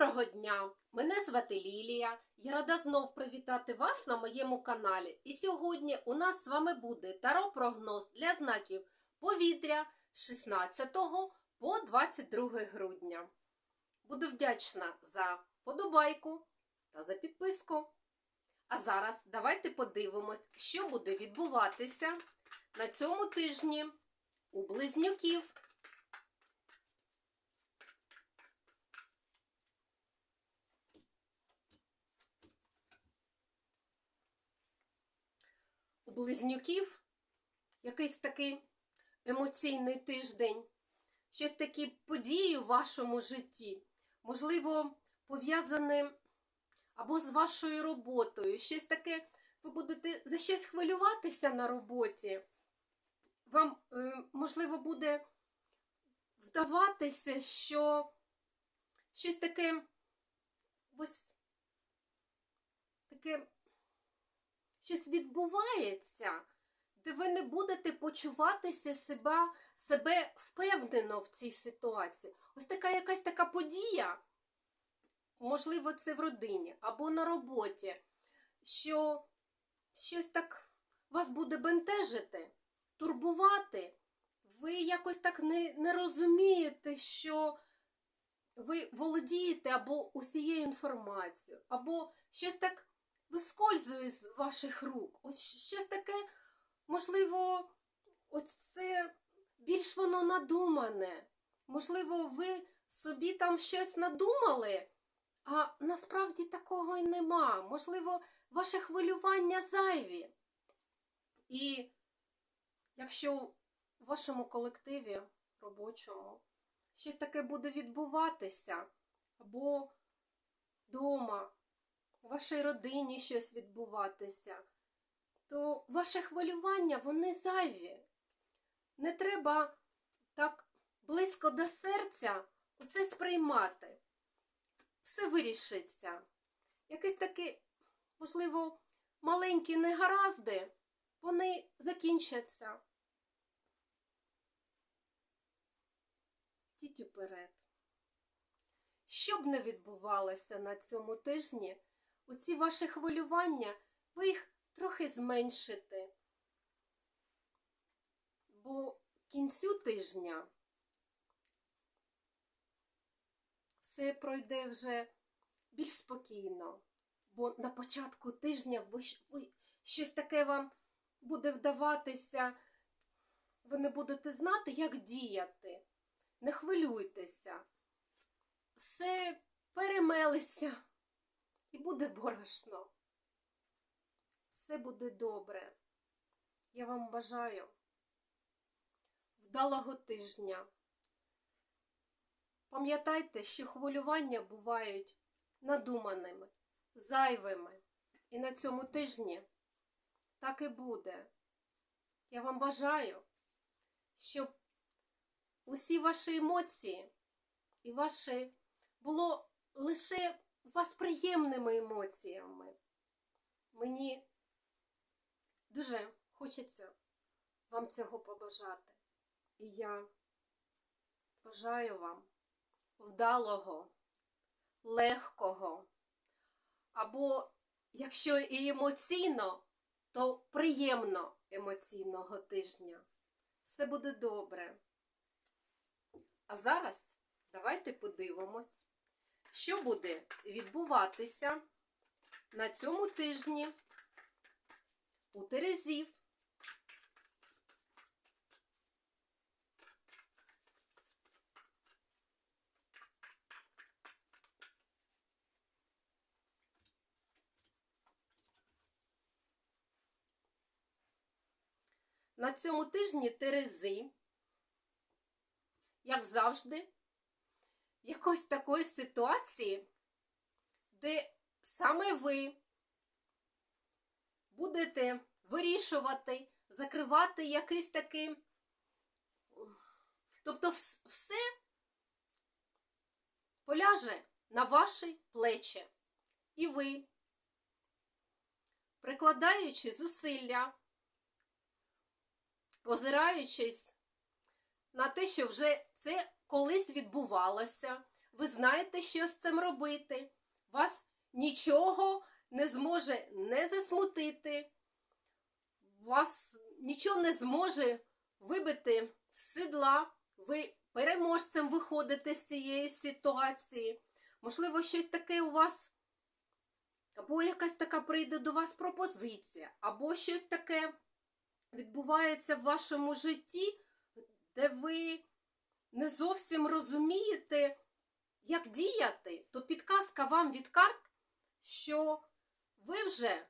Доброго дня! Мене звати Лілія. Я рада знов привітати вас на моєму каналі. І сьогодні у нас з вами буде таро-прогноз для знаків повітря з 16 по 22 грудня. Буду вдячна за подобайку та за підписку. А зараз давайте подивимось, що буде відбуватися на цьому тижні у близнюків. Близнюків якийсь такий емоційний тиждень, щось такі події в вашому житті, можливо, пов'язане або з вашою роботою, щось таке, ви будете за щось хвилюватися на роботі. Вам, е, можливо, буде вдаватися, що щось таке ось таке щось відбувається, де ви не будете почуватися себе, себе впевнено в цій ситуації. Ось така якась така подія, можливо, це в родині або на роботі, що щось так вас буде бентежити, турбувати. Ви якось так не, не розумієте, що ви володієте або усією інформацією, або щось так вискользує з ваших рук. Ось щось таке, можливо, оце більш воно надумане. Можливо, ви собі там щось надумали, а насправді такого й нема. Можливо, ваше хвилювання зайві. І якщо в вашому колективі робочому щось таке буде відбуватися, або вдома, вашій родині щось відбуватися, то ваше хвилювання вони зайві. Не треба так близько до серця оце сприймати. Все вирішиться. Якісь такі, можливо, маленькі негаразди, вони закінчаться. Йдіть уперед. Що б не відбувалося на цьому тижні, оці ваші хвилювання, ви їх трохи зменшите. Бо кінцю тижня все пройде вже більш спокійно. Бо на початку тижня ви, ви щось таке вам буде вдаватися, ви не будете знати, як діяти. Не хвилюйтеся. Все перемелиться і буде борошно. Все буде добре. Я вам бажаю вдалого тижня. Пам'ятайте, що хвилювання бувають надуманими, зайвими. І на цьому тижні так і буде. Я вам бажаю, щоб усі ваші емоції і ваші було лише вас приємними емоціями. Мені дуже хочеться вам цього побажати. І я бажаю вам вдалого, легкого, або, якщо і емоційно, то приємно емоційного тижня. Все буде добре. А зараз давайте подивимось, що буде відбуватися на цьому тижні у Терезів. На цьому тижні Терези, як завжди, якоїсь такої ситуації, де саме ви будете вирішувати, закривати якийсь такий. Тобто все поляже на ваші плечі. І ви, прикладаючи зусилля, озираючись на те, що вже це колись відбувалося, ви знаєте, що з цим робити. Вас нічого не зможе не засмутити, вас нічого не зможе вибити з седла. Ви переможцем виходите з цієї ситуації. Можливо, щось таке у вас, або якась така прийде до вас пропозиція, або щось таке відбувається в вашому житті, де ви не зовсім розумієте, як діяти, то підказка вам від карт, що ви вже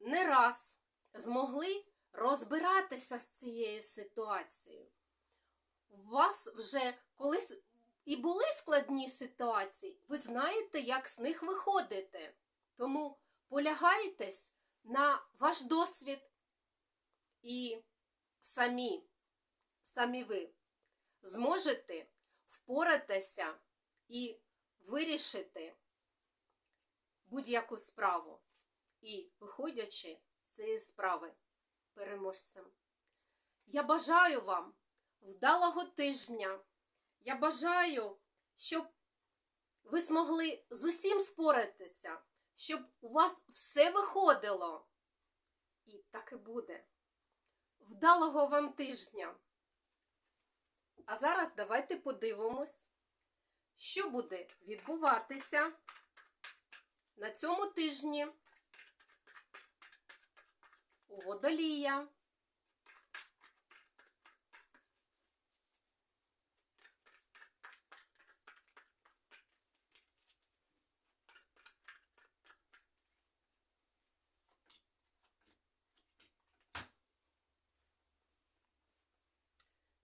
не раз змогли розбиратися з цією ситуацією. У вас вже колись і були складні ситуації, ви знаєте, як з них виходити. Тому полягайтесь на ваш досвід і самі, самі ви зможете впоратися і вирішити будь-яку справу. І, виходячи з цієї справи переможцем. Я бажаю вам вдалого тижня. Я бажаю, щоб ви змогли з усім споратися, щоб у вас все виходило. І так і буде. Вдалого вам тижня! А зараз давайте подивимось, що буде відбуватися на цьому тижні у водолія.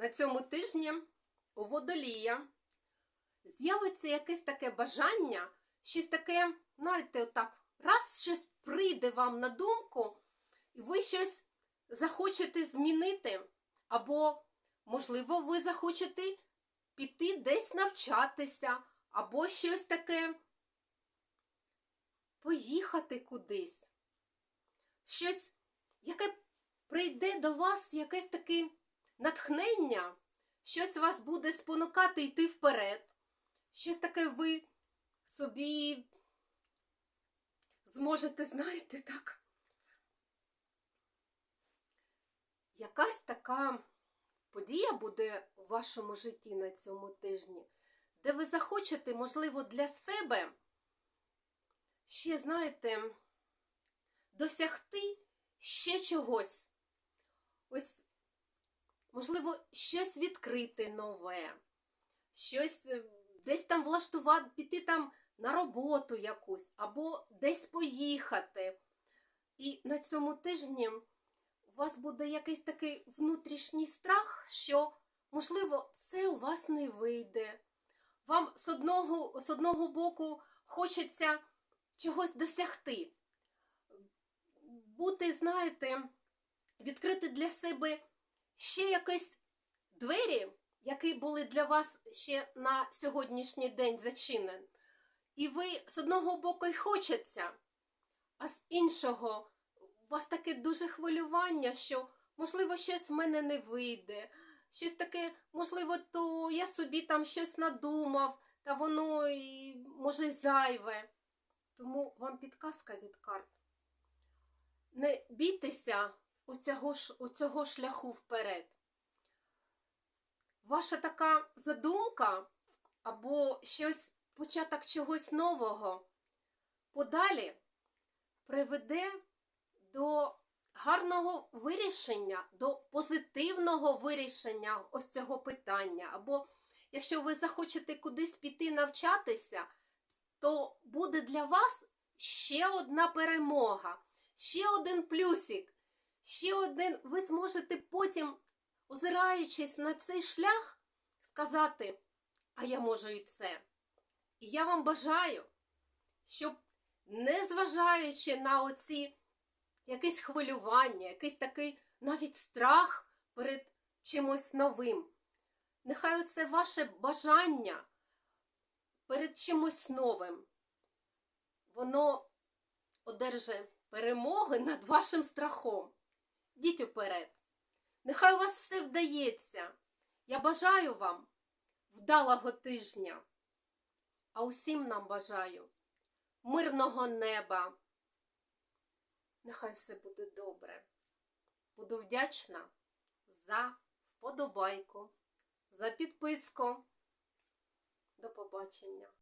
На цьому тижні у водолія з'явиться якесь таке бажання, щось таке, знаєте, отак, раз щось прийде вам на думку, і ви щось захочете змінити, або, можливо, ви захочете піти десь навчатися, або щось таке поїхати кудись. Щось, яке прийде до вас, якесь таке натхнення, щось вас буде спонукати йти вперед, щось таке ви собі зможете, знаєте, так. Якась така подія буде у вашому житті на цьому тижні, де ви захочете, можливо, для себе ще, знаєте, досягти ще чогось. Ось можливо, щось відкрити нове, щось е, десь там влаштувати, піти там на роботу якусь, або десь поїхати. І на цьому тижні у вас буде якийсь такий внутрішній страх, що, можливо, це у вас не вийде. Вам з одного, з одного боку хочеться чогось досягти. Бути, знаєте, відкрити для себе ще якісь двері, які були для вас ще на сьогоднішній день зачинені. І ви з одного боку й хочеться, а з іншого у вас таке дуже хвилювання, що, можливо, щось в мене не вийде. Щось таке, можливо, то я собі там щось надумав, та воно і, може зайве. Тому вам підказка від карт. Не бійтеся у цього, у цього шляху вперед. Ваша така задумка або щось, початок чогось нового подалі приведе до гарного вирішення, до позитивного вирішення ось цього питання. Або якщо ви захочете кудись піти навчатися, то буде для вас ще одна перемога, ще один плюсик, ще один, ви зможете потім, озираючись на цей шлях, сказати, а я можу і це. І я вам бажаю, щоб, незважаючи на оці якесь хвилювання, якийсь такий навіть страх перед чимось новим, нехай оце ваше бажання перед чимось новим, воно одерже перемоги над вашим страхом. Йдіть уперед. Нехай у вас все вдається. Я бажаю вам вдалого тижня. А усім нам бажаю мирного неба. Нехай все буде добре. Буду вдячна за вподобайку, за підписку. До побачення.